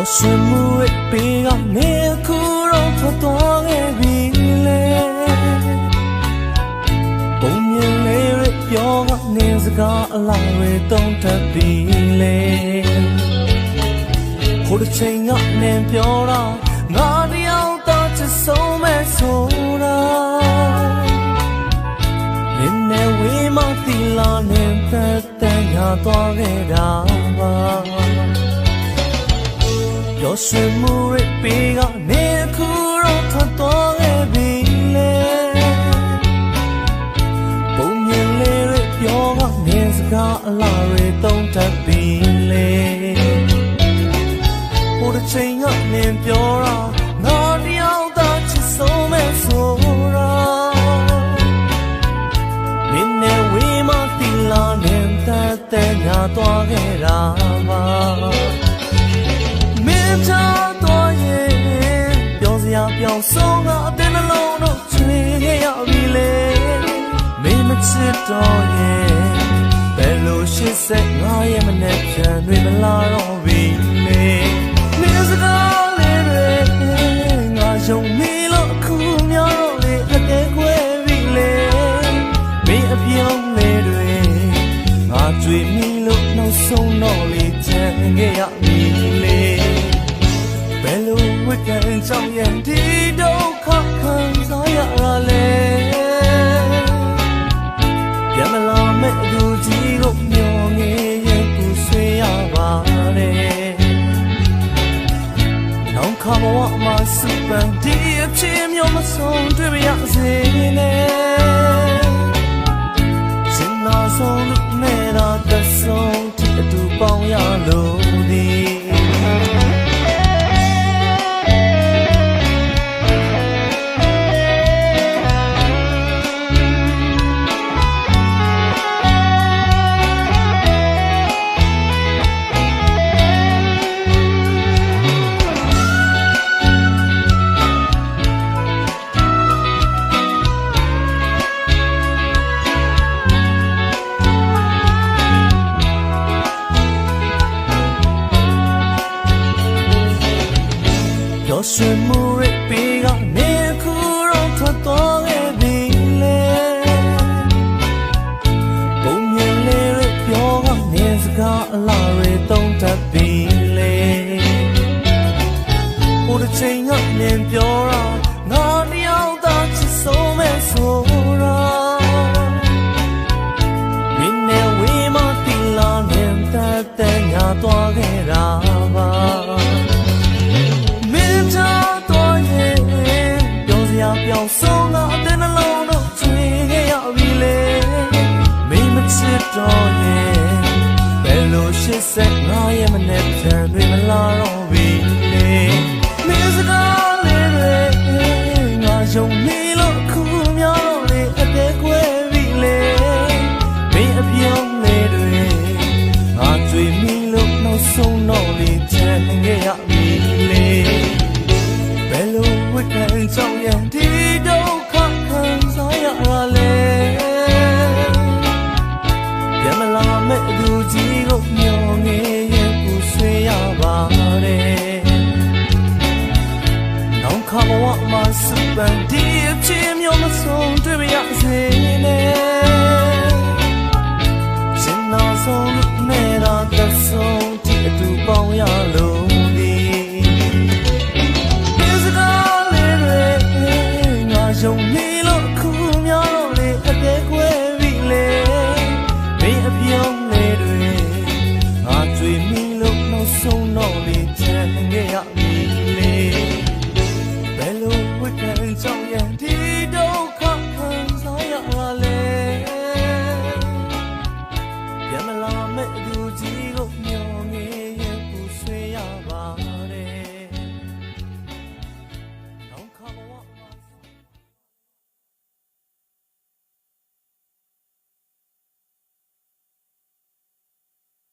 ပျော်ရွှင်မှုရဲ့ဘေးကနေခုတော့ထွက်သွားခဲ့ပြီလေပုံမြင်လေးရဲ့ပြောကနေစကားအလားတွေတုံးထပ်ပြီလေဟိုတစ်ချိန်ကနေပြောတာငါတယောက်တော့ချစ်ဆုံးမဲ့ဆိုတာနင်းနေဝေး မသီလာနဲ့သက်သက်ညာသွားခဲ့တာပါပျော်ရွှင်မှုရဲ့ပေကနေခုတော့ထွက်သွားခဲ့ပြီလေပုံမြင်လေးရဲ့ပြောကနေစကားအလားတွေတုံးတတ်ပြီလေဟိုတစ်ချိန်ကနေပြောတာငါတယောက်သာ ချစ်ဆုံးမဲ့ဆိုတာမင်းနဲ့ဝေးမသီလာနဲ့တတ်တဲ့ညာသွားခဲ့တာပါမင်းချတော့ရဲ့ပြောစရာပြောင်းဆုံးကအတင်းနှလုံးတို့ချွေခဲ့ရပြီလေမင်းမချစ်တော့ရဲ့ဘယ်လိုရှစ်ဆက်ငါရဲ့မနဲ့ပြန်တွေမလာတော့ပြီလေမင်းစကားလေးတွေငါယုံမီလို့အခုများတော့လေအတဲခွဲပြီလေမင်းအပြုံးလေးတွေငါကြွေမိလို့နောက်ဆုံးတော့လေချန်ခဲ့ရပြီ ကံကြောင့်ရင်ဒီဒုက္ခခံစားရတာလဲပြန်မလာမဲ့သူကြီးကိုမျောငယ်ရင်ပူဆွေးရပါတယ်နောင်ခါဘဝမှာစပန်ဒီအဖြစ်မျိုးမဆုံးတွေ့မရစေနဲ့စင်နာဆုံးလို့နေ ပျော်ရွှင်မှုရဲ့ပေကနေခုတော့ထွက်သွားခဲ့ပြီလေပုံမြင်လေးရဲ့ပြောကနေစကားအလားတွေတုံးတတ်ပြီလေဟိုတစ်ချိန်ကနေပြောတာငါတယောက်သာချစ်ဆုံးမဲ့ဆိုတာမင်းနဲ့ဝေးမတီလာနဲ့တတ်တဲ့ညာသွားခဲ့တာပါ ပြောစရာပြောင်းဆုံးတာအတင်းနှလုံးတို့ချွေခဲ့ရပြီလေမင်းမချစ်တော့ရဲ့ဘယ်လိုရှစ်ဆက်ငါရဲ့မနဲ့တန် ဝိကံကြောင့် ယုံနေလို့အခုများတော့လေအတဲခွဲပြီလေမင်းအပြောင်းလေးတွေငါကြွေမိလို့နောက်ဆုံးတော့လေချန်ခဲ့ရ